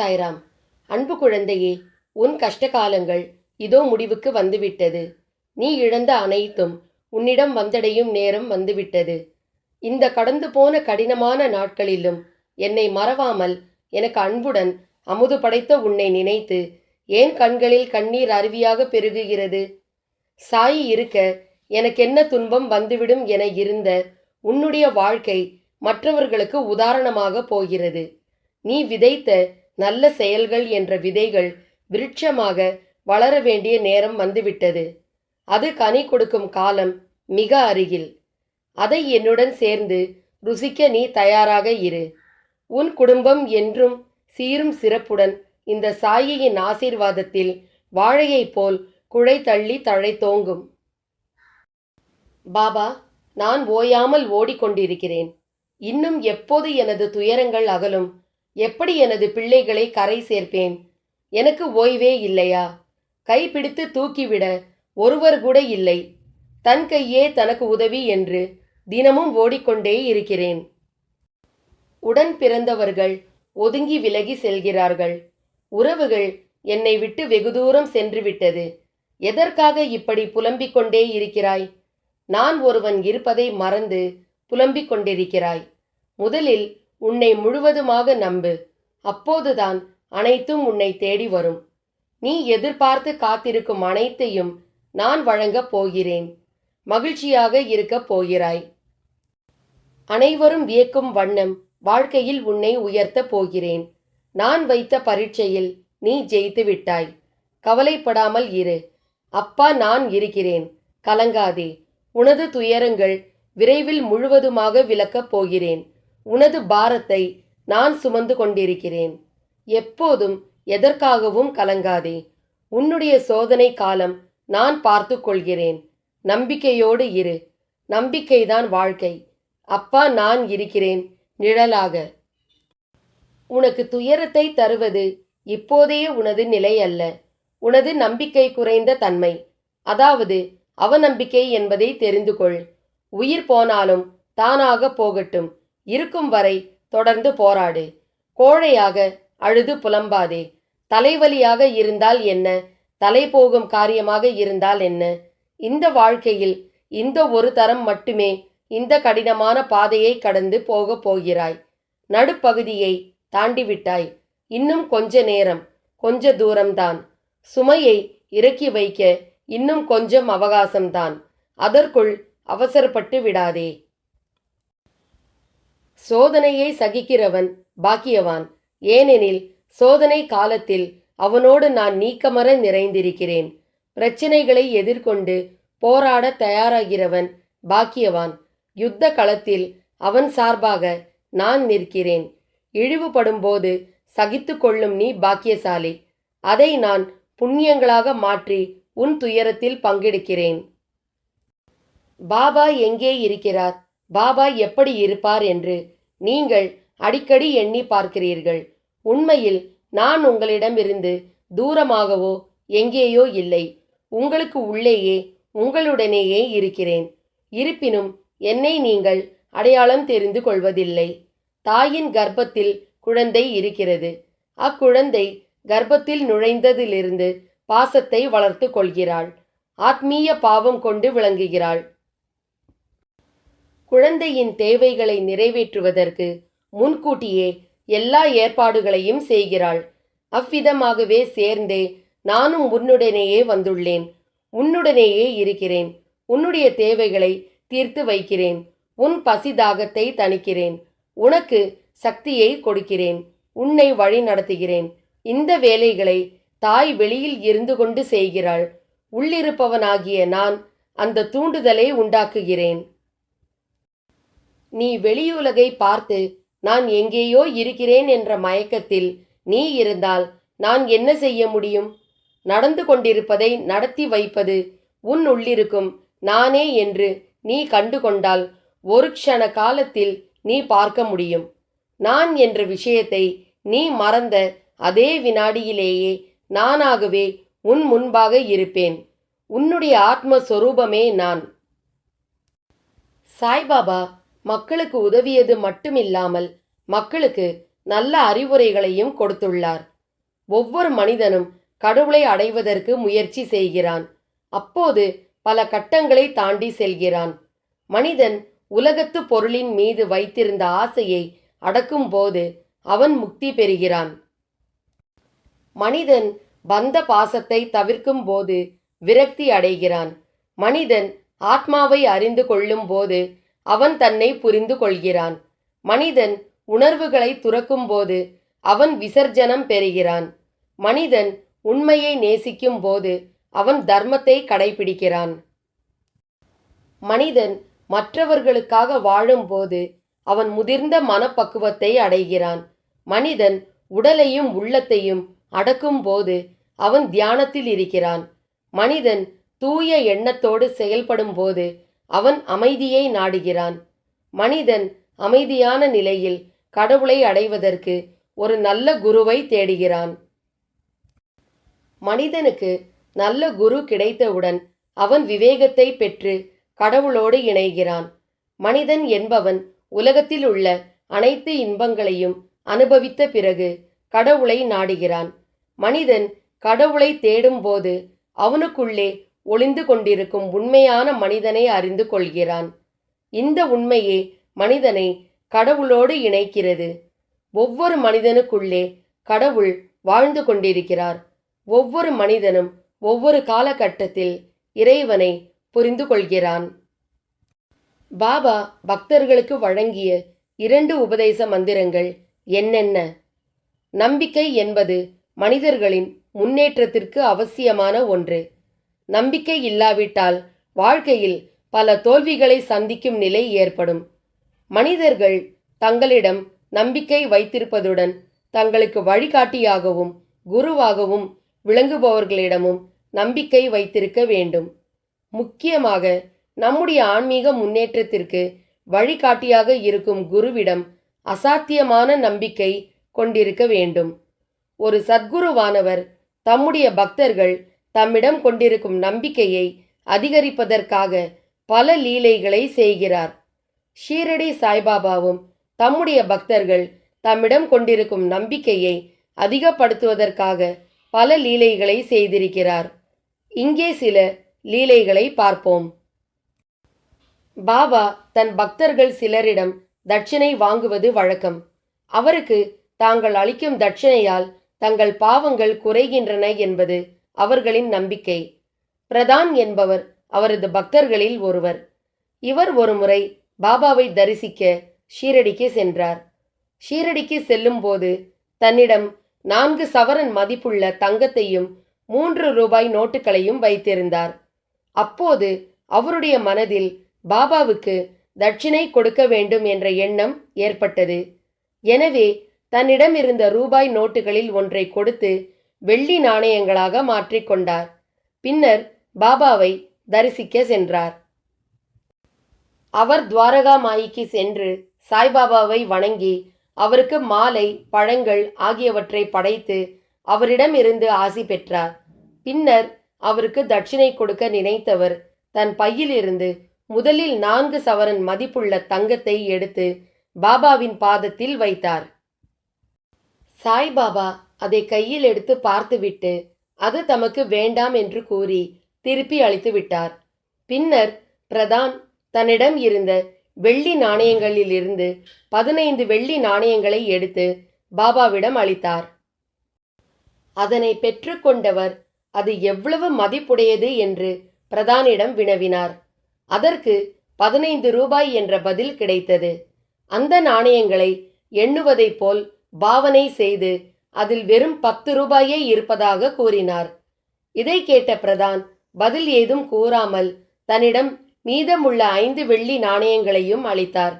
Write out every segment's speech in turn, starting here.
சாய்ராம் அன்பு குழந்தையே உன் கஷ்டகாலங்கள் இதோ முடிவுக்கு வந்துவிட்டது. நீ இழந்த அனைத்தும் உன்னிடம் வந்தடையும் நேரம் வந்துவிட்டது. இந்த கடந்து போன கடினமான நாட்களிலும் என்னை மறவாமல் எனக்கு அன்புடன் அமுது படைத்த உன்னை நினைத்து ஏன் கண்களில் கண்ணீர் அருவியாக பெருகுகிறது? சாய் இருக்க எனக்கென்ன துன்பம் வந்துவிடும் என இருந்த உன்னுடைய வாழ்க்கை மற்றவர்களுக்கு உதாரணமாக போகிறது. நீ விதைத்த நல்ல செயல்கள் என்ற விதைகள் விருட்சமாக வளர வேண்டிய நேரம் வந்துவிட்டது. அது கனி கொடுக்கும் காலம் மிக அருகில். அதை என்னுடன் சேர்ந்து ருசிக்க நீ தயாராக இரு. உன் குடும்பம் என்றும் சீரும் சிறப்புடன் இந்த சாயியின் ஆசீர்வாதத்தில் வாழையைப் போல் குழை தள்ளி தழைத்தோங்கும். பாபா நான் ஓயாமல் ஓடிக்கொண்டிருக்கிறேன். இன்னும் எப்போது எனது துயரங்கள் அகலும்? எப்படி எனது பிள்ளைகளை கரை சேர்ப்பேன்? எனக்கு ஓய்வே இல்லையா? கைப்பிடித்து தூக்கிவிட ஒருவர் கூட இல்லை. தன் கையே தனக்கு உதவி என்று தினமும் ஓடிக்கொண்டே இருக்கிறேன். உடன் பிறந்தவர்கள் ஒதுங்கி விலகி செல்கிறார்கள். உறவுகள் என்னை விட்டு வெகு தூரம் சென்று விட்டது எதற்காக இப்படி புலம்பிக் கொண்டே இருக்கிறாய்? நான் ஒருவன் இருப்பதை மறந்து புலம்பிக் கொண்டிருக்கிறாய். முதலில் உன்னை முழுவதுமாக நம்பு. அப்போதுதான் அனைத்தும் உன்னை தேடி வரும். நீ எதிர்பார்த்து காத்திருக்கும் அனைத்தையும் நான் வழங்கப் போகிறேன். மகிழ்ச்சியாக இருக்கப் போகிறாய். அனைவரும் வியக்கும் வண்ணம் வாழ்க்கையில் உன்னை உயர்த்தப் போகிறேன். நான் வைத்த பரீட்சையில் நீ ஜெயித்து விட்டாய். கவலைப்படாமல் இரு. அப்பா நான் இருக்கிறேன். கலங்காதே. உனது துயரங்கள் விரைவில் முழுவதுமாக விளக்கப் போகிறேன். உனது பாரத்தை நான் சுமந்து கொண்டிருக்கிறேன். எப்போதும் எதற்காகவும் கலங்காதே. உன்னுடைய சோதனை காலம் நான் பார்த்து கொள்கிறேன். நம்பிக்கையோடு இரு. நம்பிக்கைதான் வாழ்க்கை. அப்பா நான் இருக்கிறேன். நிழலாக. உனக்கு துயரத்தை தருவது இப்போதைய உனது நிலை அல்ல. உனது நம்பிக்கை குறைந்த தன்மை. அதாவது அவநம்பிக்கை என்பதை தெரிந்து கொள். உயிர் போனாலும் தானாக போகட்டும். இருக்கும் வரை தொடர்ந்து போராடு. கோழையாக அழுது புலம்பாதே. தலைவலியாக இருந்தால் என்ன? தலை போகும் காரியமாக இருந்தால் என்ன? இந்த வாழ்க்கையில் இந்த ஒரு தரம் மட்டுமே இந்த கடினமான பாதையை கடந்து போகப் போகிறாய். நடுப்பகுதியை தாண்டிவிட்டாய். இன்னும் கொஞ்ச நேரம் கொஞ்ச தூரம்தான். சுமையை இறக்கி வைக்க இன்னும் கொஞ்சம் அவகாசம்தான். அதற்குள் அவசரப்பட்டு விடாதே. சோதனையை சகிக்கிறவன் பாக்கியவான். ஏனெனில் சோதனை காலத்தில் அவனோடு நான் நீக்கமர நிறைந்திருக்கிறேன். பிரச்சினைகளை எதிர்கொண்டு போராட தயாராகிறவன் பாக்கியவான். யுத்த களத்தில் அவன் சார்பாக நான் நிற்கிறேன். இழிவுபடும்போது சகித்து கொள்ளும் நீ பாக்கியசாலி. அதை நான் புண்ணியங்களாக மாற்றி உன் துயரத்தில் பங்கெடுக்கிறேன். பாபா எங்கே இருக்கிறார்? பாபா எப்படி இருப்பார் என்று நீங்கள் அடிக்கடி எண்ணி பார்க்கிறீர்கள். உண்மையில் நான் உங்களிடமிருந்து தூரமாகவோ எங்கேயோ இல்லை. உங்களுக்கு உள்ளேயே உங்களுடனேயே இருக்கிறேன். இருப்பினும் என்னை நீங்கள் அடையாளம் தெரிந்து கொள்வதில்லை. தாயின் கர்ப்பத்தில் குழந்தை இருக்கிறது. அக்குழந்தை கர்ப்பத்தில் நுழைந்ததிலிருந்து பாசத்தை வளர்த்து கொள்கிறாள். ஆத்மீய பாவம் கொண்டு விளங்குகிறாள். குழந்தையின் தேவைகளை நிறைவேற்றுவதற்கு முன்கூட்டியே எல்லா ஏற்பாடுகளையும் செய்கிறாள். அவ்விதமாகவே சேர்ந்தே நானும் உன்னுடனேயே வந்துள்ளேன். உன்னுடனேயே இருக்கிறேன். உன்னுடைய தேவைகளை தீர்த்து வைக்கிறேன். உன் பசிதாகத்தை தணிக்கிறேன். உனக்கு சக்தியை கொடுக்கிறேன். உன்னை வழி நடத்துகிறேன் இந்த வேலைகளை தாய் வெளியில் இருந்து கொண்டு செய்கிறாள். உள்ளிருப்பவனாகிய நான் அந்த தூண்டுதலை உண்டாக்குகிறேன். நீ வெளியுலகை பார்த்து நான் எங்கேயோ இருக்கிறேன் என்ற மயக்கத்தில் நீ இருந்தால் நான் என்ன செய்ய முடியும்? நடந்து கொண்டிருப்பதை நடத்தி வைப்பது உன் உள்ளிருக்கும். நானே என்று நீ கண்டு கொண்டால் ஒரு க்ஷண காலத்தில் நீ பார்க்க முடியும். நான் என்ற விஷயத்தை நீ மறந்த அதே வினாடியிலேயே நானாகவே உன் முன்பாக இருப்பேன். உன்னுடைய ஆத்மஸ்வரூபமே நான். சாய்பாபா மக்களுக்கு உதவியது மட்டுமில்லாமல் மக்களுக்கு நல்ல அறிவுரைகளையும் கொடுத்துள்ளார். ஒவ்வொரு மனிதனும் கடவுளை அடைவதற்கு முயற்சி செய்கிறான். அப்போது பல கட்டங்களை தாண்டி செல்கிறான். மனிதன் உலகத்து பொருளின் மீது வைத்திருந்த ஆசையை அடக்கும்போது அவன் முக்தி பெறுகிறான். மனிதன் பந்த பாசத்தை தவிர்க்கும் போது விரக்தி அடைகிறான். மனிதன் ஆத்மாவை அறிந்து கொள்ளும் போது அவன் தன்னை புரிந்து கொள்கிறான். மனிதன் உணர்வுகளை துறக்கும்போது அவன் விசர்ஜனம் பெறுகிறான். மனிதன் உண்மையை நேசிக்கும் போது அவன் தர்மத்தை கடைபிடிக்கிறான். மனிதன் மற்றவர்களுக்காக வாழும்போது அவன் முதிர்ந்த மனப்பக்குவத்தை அடைகிறான். மனிதன் உடலையும் உள்ளத்தையும் அடக்கும் போது அவன் தியானத்தில் இருக்கிறான். மனிதன் தூய எண்ணத்தோடு செயல்படும் போது அவன் அமைதியை நாடுகிறான். மனிதன் அமைதியான நிலையில் கடவுளை அடைவதற்கு ஒரு நல்ல குருவை தேடுகிறான். மனிதனுக்கு நல்ல குரு கிடைத்தவுடன் அவன் விவேகத்தை பெற்று கடவுளோடு இணைகிறான். மனிதன் என்பவன் உலகத்தில் உள்ள அனைத்து இன்பங்களையும் அனுபவித்த பிறகு கடவுளை நாடுகிறான். மனிதன் கடவுளை தேடும்போது அவனுக்குள்ளே ஒளிந்து கொண்டிருக்கும் உண்மையான மனிதனை அறிந்து கொள்கிறான். இந்த உண்மையே மனிதனை கடவுளோடு இணைக்கிறது. ஒவ்வொரு மனிதனுக்குள்ளே கடவுள் வாழ்ந்து கொண்டிருக்கிறார். ஒவ்வொரு மனிதனும் ஒவ்வொரு காலகட்டத்தில் இறைவனை புரிந்து கொள்கிறான். பாபா பக்தர்களுக்கு வழங்கிய இரண்டு உபதேச மந்திரங்கள் என்னென்ன? நம்பிக்கை என்பது மனிதர்களின் முன்னேற்றத்திற்கு அவசியமான ஒன்று. நம்பிக்கை இல்லாவிட்டால் வாழ்க்கையில் பல தோல்விகளை சந்திக்கும் நிலை ஏற்படும். மனிதர்கள் தங்களிடம் நம்பிக்கை வைத்திருப்பதுடன் தங்களுக்கு வழிகாட்டியாகவும் குருவாகவும் விளங்குபவர்களிடமும் நம்பிக்கை வைத்திருக்க வேண்டும். முக்கியமாக நம்முடைய ஆன்மீக முன்னேற்றத்திற்கு வழிகாட்டியாக இருக்கும் குருவிடம் அசாத்தியமான நம்பிக்கை கொண்டிருக்க வேண்டும். ஒரு சத்குருவானவர் தம்முடைய பக்தர்கள் தம்மிடம் கொண்டிருக்கும் நம்பிக்கையை அதிகரிப்பதற்காக பல லீலைகளை செய்கிறார். ஷீரடி சாய்பாபாவும் தம்முடைய பக்தர்கள் தம்மிடம் கொண்டிருக்கும் நம்பிக்கையை அதிகப்படுத்துவதற்காக பல லீலைகளை செய்திருக்கிறார். இங்கே சில லீலைகளை பார்ப்போம். பாபா தன் பக்தர்கள் சிலரிடம் தட்சிணை வாங்குவது வழக்கம். அவருக்கு தாங்கள் அளிக்கும் தட்சிணையால் தங்கள் பாவங்கள் குறைகின்றன என்பது அவர்களின் நம்பிக்கை. பிரதான் என்பவர் அவரது பக்தர்களில் ஒருவர். இவர் ஒருமுறை பாபாவை தரிசிக்க ஷீரடிக்கு சென்றார். ஷீரடிக்கு செல்லும்போது தன்னிடம் நான்கு சவரன் மதிப்புள்ள தங்கத்தையும் மூன்று ரூபாய் நோட்டுகளையும் வைத்திருந்தார். அப்போது அவருடைய மனதில் பாபாவுக்கு தட்சிணை கொடுக்க வேண்டும் என்ற எண்ணம் ஏற்பட்டது. எனவே தன்னிடம் இருந்த ரூபாய் நோட்டுகளில் ஒன்றை கொடுத்து வெள்ளி நாணயங்களாக மாற்றிக்கொண்டார். பின்னர் பாபாவை தரிசிக்க சென்றார். அவர் துவாரகா மாயிக்கு சென்று சாய்பாபாவை வணங்கி அவருக்கு மாலை பழங்கள் ஆகியவற்றை படைத்து அவரிடம் இருந்து ஆசி பெற்றார். பின்னர் அவருக்கு தட்சிணை கொடுக்க நினைத்தவர் தன் பையிலிருந்து முதலில் நான்கு சவரன் மதிப்புள்ள தங்கத்தை எடுத்து பாபாவின் பாதத்தில் வைத்தார். சாய்பாபா அதை கையில் எடுத்து பார்த்துவிட்டு அது தமக்கு வேண்டாம் என்று கூறி திருப்பி அளித்து விட்டார். பின்னர் பிரதான் தன்னிடம் இருந்த வெள்ளி நாணயங்களிலிருந்து பதினைந்து வெள்ளி நாணயங்களை எடுத்து பாபாவிடம் அளித்தார். அதனை பெற்றுக்கொண்டவர் அது எவ்வளவு மதிப்புடையது என்று பிரதானிடம் வினவினார். அதற்கு பதினைந்து ரூபாய் என்ற பதில் கிடைத்தது. அந்த நாணயங்களை எண்ணுவதைப் போல் பாவனை செய்து அதில் வெறும் பத்து ரூபாயே இருப்பதாக கூறினார். இதை கேட்ட பிரதான் பதில் ஏதும் கூறாமல் தன்னிடம் மீதமுள்ள ஐந்து வெள்ளி நாணயங்களையும் அளித்தார்.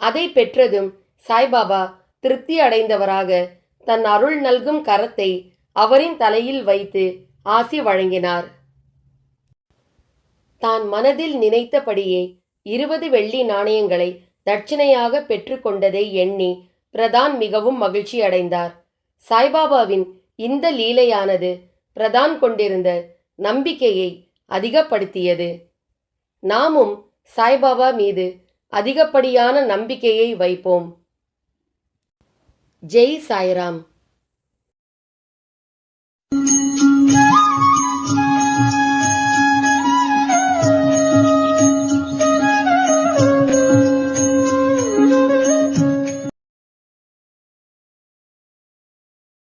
அதை பெற்றதும் சாய்பாபா திருப்தி அடைந்தவராக தன் அருள் நல்கும் கரத்தை அவரின் தலையில் வைத்து ஆசி வழங்கினார். தான் மனதில் நினைத்தபடியே இருபது வெள்ளி நாணயங்களை தட்சிணையாக பெற்றுக்கொண்டதை எண்ணி பிரதான் மிகவும் மகிழ்ச்சி அடைந்தார் சாய்பாபாவின் இந்த லீலையானது பிரதான் கொண்டிருந்த நம்பிக்கையை அதிகப்படுத்தியது. நாமும் சாய்பாபா மீது அதிகப்படியான நம்பிக்கையை வைப்போம். ஜெய் சாய்ராம்.